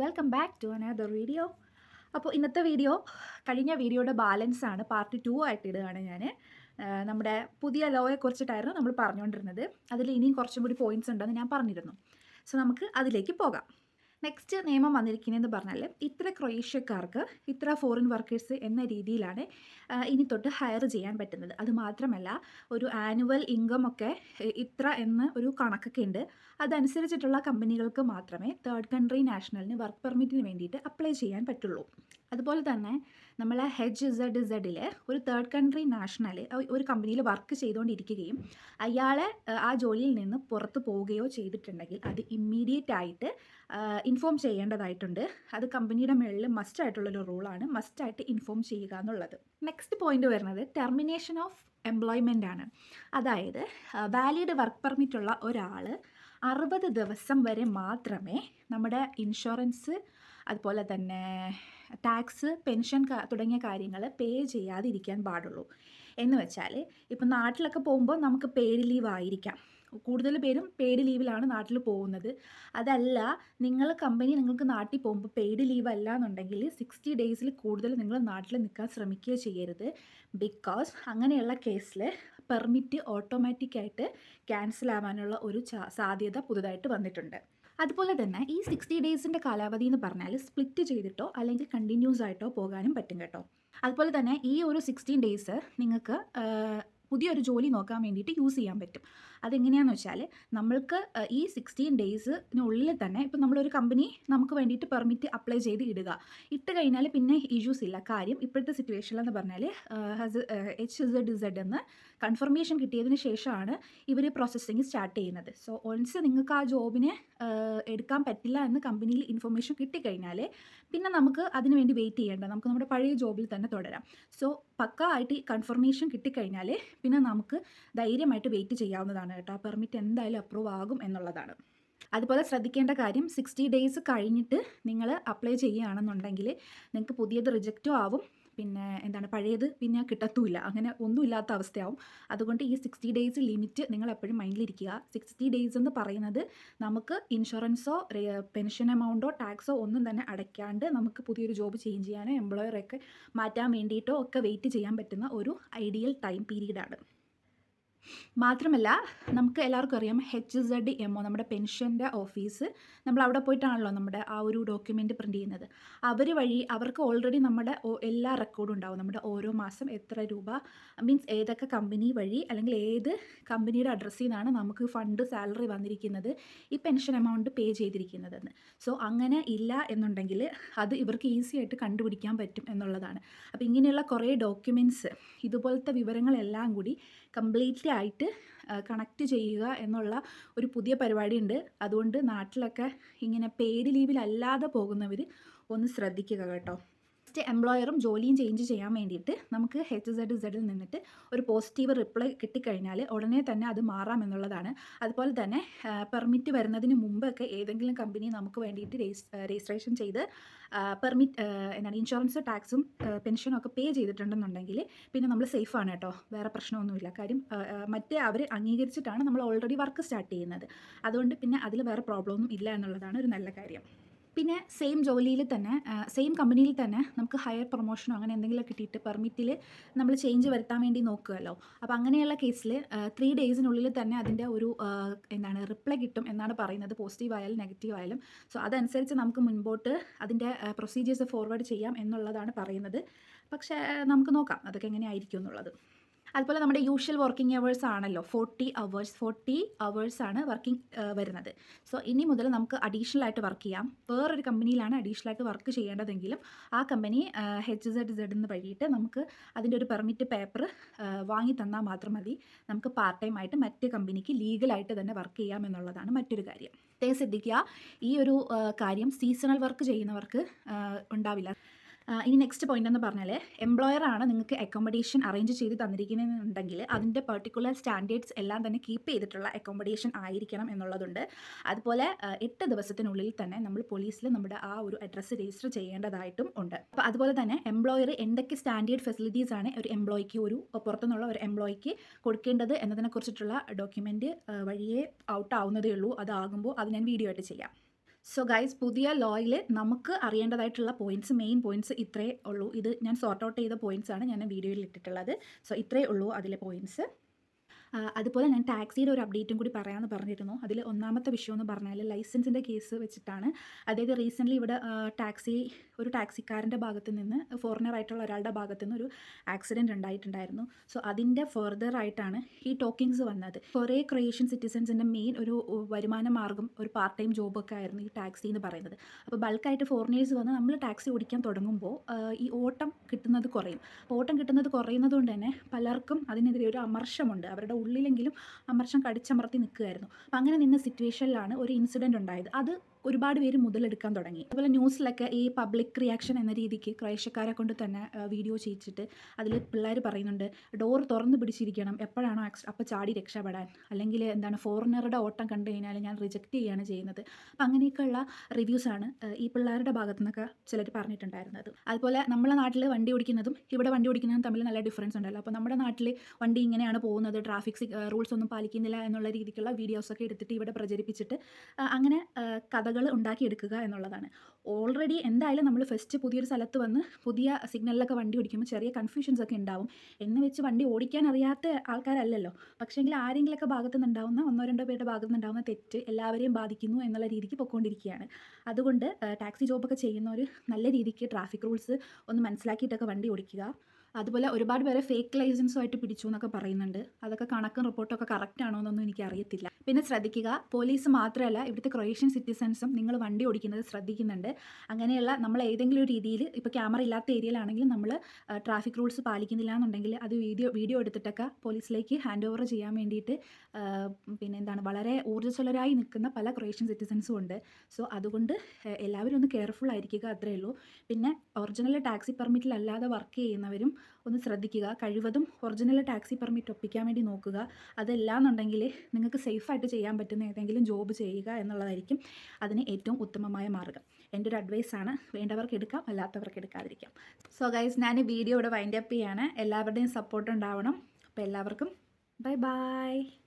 Welcome back to another video അപ്പോൾ ഇന്നത്തെ video കഴിഞ്ഞ വീഡിയോയുടെ ബാലൻസ് ആണ് പാർട്ട് ടു ആയിട്ട് ഇടുകയാണ് ഞാൻ നമ്മുടെ പുതിയ ലോയെ കുറിച്ചിട്ടായിരുന്നു നമ്മൾ പറഞ്ഞുകൊണ്ടിരുന്നത് അതിൽ ഇനിയും കുറച്ചും കൂടി പോയിന്റ്സ് ഉണ്ടെന്ന് ഞാൻ പറഞ്ഞിരുന്നു. സോ നമുക്ക് അതിലേക്ക് പോകാം. നെക്സ്റ്റ് നിയമം വന്നിരിക്കുന്നതെന്ന് പറഞ്ഞാൽ ഇത്ര ക്രൊയേഷ്യക്കാർക്ക് ഇത്ര ഫോറിൻ വർക്കേഴ്സ് എന്ന രീതിയിലാണ് ഇനി തൊട്ട് ഹയർ ചെയ്യാൻ പറ്റുന്നത്. അതുമാത്രമല്ല ഒരു ആനുവൽ ഇൻകം ഒക്കെ ഇത്ര എന്ന് ഒരു കണക്കൊക്കെ ഉണ്ട്. അതനുസരിച്ചിട്ടുള്ള കമ്പനികൾക്ക് മാത്രമേ തേർഡ് കൺട്രി നാഷണലിന് വർക്ക് പെർമിറ്റിന് വേണ്ടിയിട്ട് അപ്ലൈ ചെയ്യാൻ പറ്റുള്ളൂ. അതുപോലെ തന്നെ നമ്മൾ ഹെച്ച് ഇസഡ് ഇസഡിൽ ഒരു തേർഡ് കൺട്രി നാഷണൽ ഒരു കമ്പനിയിൽ വർക്ക് ചെയ്തുകൊണ്ടിരിക്കുകയും അയാളെ ആ, ജോലിയിൽ നിന്ന് പുറത്ത് പോവുകയോ ചെയ്തിട്ടുണ്ടെങ്കിൽ അത് ഇമ്മീഡിയറ്റ് ആയിട്ട് ഇൻഫോം ചെയ്യേണ്ടതായിട്ടുണ്ട്. അത് കമ്പനിയുടെ മുകളിൽ മസ്റ്റ് ആയിട്ടുള്ളൊരു റൂളാണ് മസ്റ്റായിട്ട് ഇൻഫോം ചെയ്യുക എന്നുള്ളത്. നെക്സ്റ്റ് പോയിന്റ് വരുന്നത് ടെർമിനേഷൻ ഓഫ് എംപ്ലോയ്മെന്റ് ആണ്. അതായത് വാലിഡ് വർക്ക് പെർമിറ്റ് ഉള്ള ഒരാൾ അറുപത് ദിവസം വരെ മാത്രമേ നമ്മുടെ ഇൻഷുറൻസ് അതുപോലെ തന്നെ ടാക്സ് പെൻഷൻ തുടങ്ങിയ കാര്യങ്ങൾ പേ ചെയ്യാതിരിക്കാൻ പാടുള്ളൂ. എന്ന് വെച്ചാൽ ഇപ്പം നാട്ടിലൊക്കെ പോകുമ്പോൾ നമുക്ക് പേര് ലീവ് ആയിരിക്കാം. കൂടുതൽ പേരും പെയ്ഡ് ലീവിലാണ് നാട്ടിൽ പോകുന്നത്. അതല്ല നിങ്ങൾ കമ്പനി നിങ്ങൾക്ക് നാട്ടിൽ പോകുമ്പോൾ പെയ്ഡ് ലീവ് അല്ല എന്നുണ്ടെങ്കിൽ സിക്സ്റ്റി ഡേയ്സിൽ കൂടുതൽ നിങ്ങൾ നാട്ടിൽ നിൽക്കാൻ ശ്രമിക്കുകയോ ചെയ്യരുത്. ബിക്കോസ് അങ്ങനെയുള്ള കേസിൽ പെർമിറ്റ് ഓട്ടോമാറ്റിക്കായിട്ട് ക്യാൻസൽ ആവാനുള്ള ഒരു സാധ്യത പുതുതായിട്ട് വന്നിട്ടുണ്ട്. അതുപോലെ തന്നെ ഈ സിക്സ്റ്റി ഡേയ്സിന്റെ കാലാവധി എന്ന് പറഞ്ഞാൽ സ്പ്ലിറ്റ് ചെയ്തിട്ടോ അല്ലെങ്കിൽ കണ്ടിന്യൂസ് ആയിട്ടോ പോകാനും പറ്റും കേട്ടോ. അതുപോലെ തന്നെ ഈ ഒരു സിക്സ്റ്റീൻ ഡേയ്സ് നിങ്ങൾക്ക് പുതിയൊരു ജോലി നോക്കാൻ വേണ്ടിയിട്ട് യൂസ് ചെയ്യാൻ പറ്റും. അതെങ്ങനെയാണെന്ന് വെച്ചാൽ നമ്മൾക്ക് ഈ സിക്സ്റ്റീൻ ഡേയ്സിനുള്ളിൽ തന്നെ ഇപ്പം നമ്മളൊരു കമ്പനി നമുക്ക് വേണ്ടിയിട്ട് പെർമിറ്റ് അപ്ലൈ ചെയ്ത് ഇടുക. ഇട്ട് കഴിഞ്ഞാൽ പിന്നെ ഇഷ്യൂസ് ഇല്ല. കാര്യം ഇപ്പോഴത്തെ സിറ്റുവേഷനിലെന്ന് പറഞ്ഞാൽ ഹസ് എച്ച് ഇസഡ് ഇസഡ് എന്ന് കൺഫർമേഷൻ കിട്ടിയതിന് ശേഷമാണ് ഇവർ പ്രോസസ്സിങ് സ്റ്റാർട്ട് ചെയ്യുന്നത്. സോ ഒൺസ് നിങ്ങൾക്ക് ആ ജോബിനെ എടുക്കാൻ പറ്റില്ല എന്ന് കമ്പനിയിൽ ഇൻഫർമേഷൻ കിട്ടിക്കഴിഞ്ഞാൽ പിന്നെ നമുക്ക് അതിന് വേണ്ടി വെയിറ്റ് ചെയ്യേണ്ട. നമുക്ക് നമ്മുടെ പഴയ ജോബിൽ തന്നെ തുടരാം. സോ പക്ക ആയിട്ട് കൺഫർമേഷൻ കിട്ടിക്കഴിഞ്ഞാൽ പിന്നെ നമുക്ക് ധൈര്യമായിട്ട് വെയിറ്റ് ചെയ്യാവുന്നതാണ്. കേട്ടോ. ആ പെർമിറ്റ് എന്തായാലും അപ്രൂവ് ആകും എന്നുള്ളതാണ്. അതുപോലെ ശ്രദ്ധിക്കേണ്ട കാര്യം സിക്സ്റ്റി ഡേയ്സ് കഴിഞ്ഞിട്ട് നിങ്ങൾ അപ്ലൈ ചെയ്യുകയാണെന്നുണ്ടെങ്കിൽ നിങ്ങൾക്ക് പുതിയത് റിജക്റ്റും ആവും. പിന്നെ എന്താണ് പഴയത് പിന്നെ കിട്ടത്തുമില്ല. അങ്ങനെ ഒന്നുമില്ലാത്ത അവസ്ഥയാവും. അതുകൊണ്ട് ഈ സിക്സ്റ്റി ഡേയ്സ് ലിമിറ്റ് നിങ്ങൾ എപ്പോഴും മൈൻഡിലിരിക്കുക സിക്സ്റ്റി ഡേയ്സ് എന്ന് പറയുന്നത് നമുക്ക് ഇൻഷുറൻസോ പെൻഷൻ എമൗണ്ടോ ടാക്സോ ഒന്നും തന്നെ അടയ്ക്കാണ്ട് നമുക്ക് പുതിയൊരു ജോബ് ചേഞ്ച് ചെയ്യാനോ എംപ്ലോയറൊക്കെ മാറ്റാൻ വേണ്ടിയിട്ടോ ഒക്കെ വെയിറ്റ് ചെയ്യാൻ പറ്റുന്ന ഒരു ഐഡിയൽ ടൈം പീരീഡാണ് മാത്രമല്ല നമുക്ക് എല്ലാവർക്കും അറിയാം എച്ച് സെഡ് എം ഒ നമ്മുടെ പെൻഷന്റെ ഓഫീസ് നമ്മൾ അവിടെ പോയിട്ടാണല്ലോ നമ്മുടെ ആ ഒരു ഡോക്യുമെന്റ് പ്രിന്റ് ചെയ്യുന്നത്. അവർ വഴി അവർക്ക് ഓൾറെഡി നമ്മുടെ എല്ലാ റെക്കോർഡും ഉണ്ടാവും. നമ്മുടെ ഓരോ മാസം എത്ര രൂപ മീൻസ് ഏതൊക്കെ കമ്പനി വഴി അല്ലെങ്കിൽ ഏത് കമ്പനിയുടെ അഡ്രസ്സിൽ നിന്നാണ് നമുക്ക് ഫണ്ട് സാലറി വന്നിരിക്കുന്നത് ഈ പെൻഷൻ എമൗണ്ട് പേ ചെയ്തിരിക്കുന്നതെന്ന്. സോ അങ്ങനെ ഇല്ല എന്നുണ്ടെങ്കിൽ അത് ഇവർക്ക് ഈസി ആയിട്ട് കണ്ടുപിടിക്കാൻ പറ്റും എന്നുള്ളതാണ്. അപ്പോൾ ഇങ്ങനെയുള്ള കുറേ ഡോക്യുമെന്റ്സ് ഇതുപോലത്തെ വിവരങ്ങളെല്ലാം കൂടി കംപ്ലീറ്റ്ലി ആയിട്ട് കണക്റ്റ് ചെയ്യുക എന്നുള്ള ഒരു പുതിയ പരിപാടിയുണ്ട്. അതുകൊണ്ട് നാട്ടിലൊക്കെ ഇങ്ങനെ പേര് ലീവിലല്ലാതെ പോകുന്നവർ ഒന്ന് ശ്രദ്ധിക്കുക കേട്ടോ. നെക്സ്റ്റ് എംപ്ലോയറും ജോലിയും ചേഞ്ച് ചെയ്യാൻ വേണ്ടിയിട്ട് നമുക്ക് എച്ച് സെഡ് സെഡിൽ നിന്നിട്ട് ഒരു പോസിറ്റീവ് റിപ്ലൈ കിട്ടിക്കഴിഞ്ഞാൽ ഉടനെ തന്നെ അത് മാറാം എന്നുള്ളതാണ്. അതുപോലെ തന്നെ പെർമിറ്റ് വരുന്നതിന് മുമ്പൊക്കെ ഏതെങ്കിലും കമ്പനി നമുക്ക് വേണ്ടിയിട്ട് രജിസ്ട്രേഷൻ ചെയ്ത് പെർമിറ്റ് എന്താണ് ഇൻഷുറൻസ് ടാക്സും പെൻഷനും ഒക്കെ പേ ചെയ്തിട്ടുണ്ടെന്നുണ്ടെങ്കിൽ പിന്നെ നമ്മൾ സേഫാണ് കേട്ടോ. വേറെ പ്രശ്നമൊന്നുമില്ല. കാര്യം മറ്റേ അവർ അംഗീകരിച്ചിട്ടാണ് നമ്മൾ ഓൾറെഡി വർക്ക് സ്റ്റാർട്ട് ചെയ്യുന്നത്. അതുകൊണ്ട് പിന്നെ അതിൽ വേറെ പ്രോബ്ലം ഒന്നും ഇല്ല എന്നുള്ളതാണ് ഒരു നല്ല കാര്യം. പിന്നെ സെയിം ജോലിയിൽ തന്നെ സെയിം കമ്പനിയിൽ തന്നെ നമുക്ക് ഹയർ പ്രൊമോഷനോ അങ്ങനെ എന്തെങ്കിലും കിട്ടിയിട്ട് പെർമിറ്റിൽ നമ്മൾ ചേഞ്ച് വരുത്താൻ വേണ്ടി നോക്കുമല്ലോ അപ്പോൾ അങ്ങനെയുള്ള കേസിൽ ത്രീ ഡേയ്സിനുള്ളിൽ തന്നെ അതിന്റെ ഒരു എന്താണ് റിപ്ലൈ കിട്ടും എന്നാണ് പറയുന്നത്. പോസിറ്റീവ് ആയാലും നെഗറ്റീവ് ആയാലും. സോ അതനുസരിച്ച് നമുക്ക് മുൻപോട്ട് അതിന്റെ പ്രൊസീജിയേഴ്സ് ഫോർവേഡ് ചെയ്യാം എന്നുള്ളതാണ് പറയുന്നത്. പക്ഷേ നമുക്ക് നോക്കാം അതൊക്കെ എങ്ങനെയായിരിക്കും എന്നുള്ളത്. അതുപോലെ നമ്മുടെ യൂഷ്വൽ വർക്കിംഗ് അവേഴ്സ് ആണല്ലോ. ഫോർട്ടി അവേഴ്സ് ഫോർട്ടി അവേഴ്സ് ആണ് വർക്കിംഗ് വരുന്നത്. സോ ഇനി മുതൽ നമുക്ക് അഡീഷണൽ ആയിട്ട് വർക്ക് ചെയ്യാം. വേറൊരു കമ്പനിയിലാണ് അഡീഷണൽ ആയിട്ട് വർക്ക് ചെയ്യേണ്ടതെങ്കിലും ആ കമ്പനി എച്ച് സെഡ് സെഡ് എന്ന് വഴിയിട്ട് നമുക്ക് അതിന്റെ ഒരു പെർമിറ്റ് പേപ്പർ വാങ്ങി തന്നാൽ മാത്രം മതി. നമുക്ക് പാർട്ട് ടൈം ആയിട്ട് മറ്റ് കമ്പനിക്ക് ലീഗലായിട്ട് തന്നെ വർക്ക് ചെയ്യാം എന്നുള്ളതാണ് മറ്റൊരു കാര്യം. ശ്രദ്ധിക്കുക. ഈ ഒരു കാര്യം സീസണൽ വർക്ക് ചെയ്യുന്നവർക്ക് ഉണ്ടാവില്ല. ഇനി നെക്സ്റ്റ് പോയിന്റ് എന്ന് പറഞ്ഞാൽ എംപ്ലോയർ ആണ് നിങ്ങൾക്ക് അക്കോമഡേഷൻ അറേഞ്ച് ചെയ്ത് തന്നിരിക്കുന്നുണ്ടെങ്കിൽ അതിന്റെ പെർട്ടിക്കുലർ സ്റ്റാൻഡേർഡ്സ് എല്ലാം തന്നെ കീപ്പ് ചെയ്തിട്ടുള്ള അക്കോമഡേഷൻ ആയിരിക്കണം എന്നുള്ളതുണ്ട്. അതുപോലെ എട്ട് ദിവസത്തിനുള്ളിൽ തന്നെ നമ്മൾ പോലീസിൽ നമ്മുടെ ആ ഒരു അഡ്രസ്സ് രജിസ്റ്റർ ചെയ്യേണ്ടതായിട്ടും ഉണ്ട്. അപ്പോൾ അതുപോലെ തന്നെ എംപ്ലോയർ എന്തൊക്കെ സ്റ്റാൻഡേർഡ് ഫെസിലിറ്റീസ് ആണ് ഒരു എംപ്ലോയിക്ക് ഒരു പുറത്തുനിന്നുള്ള ഒരു എംപ്ലോയിക്ക് കൊടുക്കേണ്ടത് എന്നതിനെക്കുറിച്ചിട്ടുള്ള ഡോക്യുമെന്റ് വഴിയേ ഔട്ട് ആവുന്നതേ ഉള്ളൂ. അതാകുമ്പോൾ അത് ഞാൻ വീഡിയോ ആയിട്ട് ചെയ്യാം. സോ ഗൈസ് പുതിയ ലോയിൽ നമുക്ക് അറിയേണ്ടതായിട്ടുള്ള പോയിന്റ്സ് മെയിൻ പോയിന്റ്സ് ഇത്രേ ഉള്ളൂ. ഇത് ഞാൻ സോർട്ട് ഔട്ട് ചെയ്ത പോയിന്റ്സ് ആണ് ഞാൻ വീഡിയോയിൽ ഇട്ടിട്ടുള്ളത്. സോ ഇത്രേ ഉള്ളൂ അതിലെ പോയിന്റ്സ് അതുപോലെ ഞാൻ ടാക്സിയുടെ ഒരു അപ്ഡേറ്റും കൂടി പറയാമെന്ന് പറഞ്ഞിരുന്നു. അതിൽ ഒന്നാമത്തെ വിഷയം എന്ന് പറഞ്ഞാൽ ലൈസൻസിന്റെ കേസ് വെച്ചിട്ടാണ്. അതായത് റീസെന്റ്ലി ഇവിടെ ടാക്സി ഒരു ടാക്സിക്കാരന്റെ ഭാഗത്ത് നിന്ന് ഫോറിനർ ആയിട്ടുള്ള ഒരാളുടെ ഭാഗത്ത് നിന്ന് ഒരു ആക്സിഡന്റ് ഉണ്ടായിട്ടുണ്ടായിരുന്നു. സോ അതിന്റെ ഫെർദർ ആയിട്ടാണ് ഈ ടോക്കിങ്സ് വന്നത്. കുറേ ക്രൊയേഷ്യൻ സിറ്റിസൻസിന്റെ മെയിൻ ഒരു വരുമാന മാർഗം ഒരു പാർട്ട് ടൈം ജോബൊക്കെ ആയിരുന്നു ഈ ടാക്സി എന്ന് പറയുന്നത്. അപ്പോൾ ബൾക്കായിട്ട് ഫോറിനേഴ്സ് വന്ന് നമ്മൾ ടാക്സി ഓടിക്കാൻ തുടങ്ങുമ്പോൾ ഈ ഓട്ടം കിട്ടുന്നത് കുറയും. അപ്പോൾ ഓട്ടം കിട്ടുന്നത് കുറയുന്നത് കൊണ്ട് തന്നെ പലർക്കും അതിനെതിരെ ഒരു അമർഷമുണ്ട്. അവരുടെ ഉള്ളിലെങ്കിലും അമർഷം കടിച്ചമർത്തി നിൽക്കുകയായിരുന്നു. അപ്പോൾ അങ്ങനെ നിന്ന സിറ്റുവേഷനിലാണ് ഒരു ഇൻസിഡന്റ് ഉണ്ടായത്. അത് ഒരുപാട് പേര് മുതലെടുക്കാൻ തുടങ്ങി. അതുപോലെ ന്യൂസിലൊക്കെ ഈ പബ്ലിക് റിയാക്ഷൻ എന്ന രീതിക്ക് ക്രൈശക്കാരെ കൊണ്ട് തന്നെ വീഡിയോ ചെയ്യിച്ചിട്ട് അതിൽ പിള്ളേർ പറയുന്നുണ്ട് ഡോർ തുറന്ന് പിടിച്ചിരിക്കണം. എപ്പോഴാണോ ആക്സ് അപ്പോൾ ചാടി രക്ഷപ്പെടാൻ. അല്ലെങ്കിൽ എന്താണ് ഫോറിനറുടെ ഓട്ടം കണ്ടു കഴിഞ്ഞാൽ ഞാൻ റിജക്റ്റ് ചെയ്യുകയാണ് ചെയ്യുന്നത്. അപ്പം അങ്ങനെയൊക്കെയുള്ള റിവ്യൂസാണ് ഈ പിള്ളേരുടെ ഭാഗത്തു നിന്നൊക്കെ ചിലർ പറഞ്ഞിട്ടുണ്ടായിരുന്നത്. അതുപോലെ നമ്മളെ നാട്ടിൽ വണ്ടി ഓടിക്കുന്നതും ഇവിടെ വണ്ടി ഓടിക്കുന്നതും തമ്മിൽ നല്ല ഡിഫറൻസ് ഉണ്ടല്ലോ. അപ്പോൾ നമ്മുടെ നാട്ടിൽ വണ്ടി ഇങ്ങനെയാണ് പോകുന്നത് ട്രാഫിക് റൂൾസ് ഒന്നും പാലിക്കുന്നില്ല എന്നുള്ള രീതിക്കുള്ള വീഡിയോസൊക്കെ എടുത്തിട്ട് ഇവിടെ പ്രചരിപ്പിച്ചിട്ട് അങ്ങനെ അങ്ങനെ കഥകൾ ഉണ്ടാക്കിയെടുക്കുക എന്നുള്ളതാണ്. ഓൾറെഡി എന്തായാലും നമ്മൾ ഫസ്റ്റ് പുതിയൊരു സ്ഥലത്ത് വന്ന് പുതിയ സിഗ്നലിലൊക്കെ വണ്ടി ഓടിക്കുമ്പോൾ ചെറിയ കൺഫ്യൂഷൻസ് ഒക്കെ ഉണ്ടാവും. എന്ന് വെച്ച് വണ്ടി ഓടിക്കാൻ അറിയാത്ത ആൾക്കാരല്ലല്ലോ. പക്ഷേങ്കിൽ ആരെങ്കിലൊക്കെ ഭാഗത്തു നിന്നുണ്ടാവുന്ന ഒന്നോ രണ്ടോ പേരുടെ ഭാഗത്തു നിന്നുണ്ടാവുന്ന തെറ്റ് എല്ലാവരെയും ബാധിക്കുന്നു എന്നുള്ള രീതിക്ക് പൊയ്ക്കൊണ്ടിരിക്കുകയാണ് അതുകൊണ്ട് ടാക്സി ജോബൊക്കെ ചെയ്യുന്ന ഒരു നല്ല രീതിക്ക് ട്രാഫിക് റൂൾസ് ഒന്ന് മനസ്സിലാക്കിയിട്ടൊക്കെ വണ്ടി ഓടിക്കുക. അതുപോലെ ഒരുപാട് പേരെ ഫേക്ക് ലൈസൻസുമായിട്ട് പിടിച്ചു എന്നൊക്കെ പറയുന്നുണ്ട്. അതൊക്കെ കണക്കും റിപ്പോർട്ടൊക്കെ കറക്റ്റ് ആണോ എന്നൊന്നും എനിക്ക് അറിയത്തില്ല പിന്നെ ശ്രദ്ധിക്കുക. പോലീസ് മാത്രമല്ല ഇവിടുത്തെ ക്രൊയേഷ്യൻ സിറ്റിസൺസും നിങ്ങൾ വണ്ടി ഓടിക്കുന്നത് ശ്രദ്ധിക്കുന്നുണ്ട്. അങ്ങനെയുള്ള നമ്മൾ ഏതെങ്കിലും ഒരു രീതിയിൽ ഇപ്പോൾ ക്യാമറ ഇല്ലാത്ത ഏരിയയിലാണെങ്കിലും നമ്മൾ ട്രാഫിക് റൂൾസ് പാലിക്കുന്നില്ല എന്നുണ്ടെങ്കിൽ അത് വീഡിയോ വീഡിയോ എടുത്തിട്ടൊക്കെ പോലീസിലേക്ക് ഹാൻഡ് ഓവർ ചെയ്യാൻ വേണ്ടിയിട്ട് പിന്നെ എന്താണ് വളരെ ഊർജസ്വലരായി നിൽക്കുന്ന പല ക്രൊയേഷ്യൻ സിറ്റിസൺസും ഉണ്ട്. സോ അതുകൊണ്ട് എല്ലാവരും ഒന്ന് കെയർഫുൾ ആയിരിക്കുക അത്രയേ ഉള്ളൂ. പിന്നെ ഒറിജിനൽ ടാക്സി പെർമിറ്റിലല്ലാതെ വർക്ക് ചെയ്യുന്നവരും ഒന്ന് ശ്രദ്ധിക്കുക. കഴിവതും ഒറിജിനൽ ടാക്സി പെർമിറ്റ് ഒപ്പിക്കാൻ വേണ്ടി നോക്കുക. അതല്ല എന്നുണ്ടെങ്കിൽ നിങ്ങൾക്ക് സേഫായിട്ട് ചെയ്യാൻ പറ്റുന്ന ഏതെങ്കിലും ജോബ് ചെയ്യുക എന്നുള്ളതായിരിക്കും അതിന് ഏറ്റവും ഉത്തമമായ മാർഗം എന്റെ ഒരു അഡ്വൈസാണ് വേണ്ടവർക്ക് എടുക്കാം അല്ലാത്തവർക്ക് എടുക്കാതിരിക്കാം. സോ ഗൈസ് ഞാൻ ഈ വീഡിയോ ഇവിടെ വൈൻഡപ്പ് ചെയ്യാണ്. എല്ലാവരുടെയും സപ്പോർട്ട് ഉണ്ടാവണം. അപ്പോൾ എല്ലാവർക്കും ബൈ ബൈ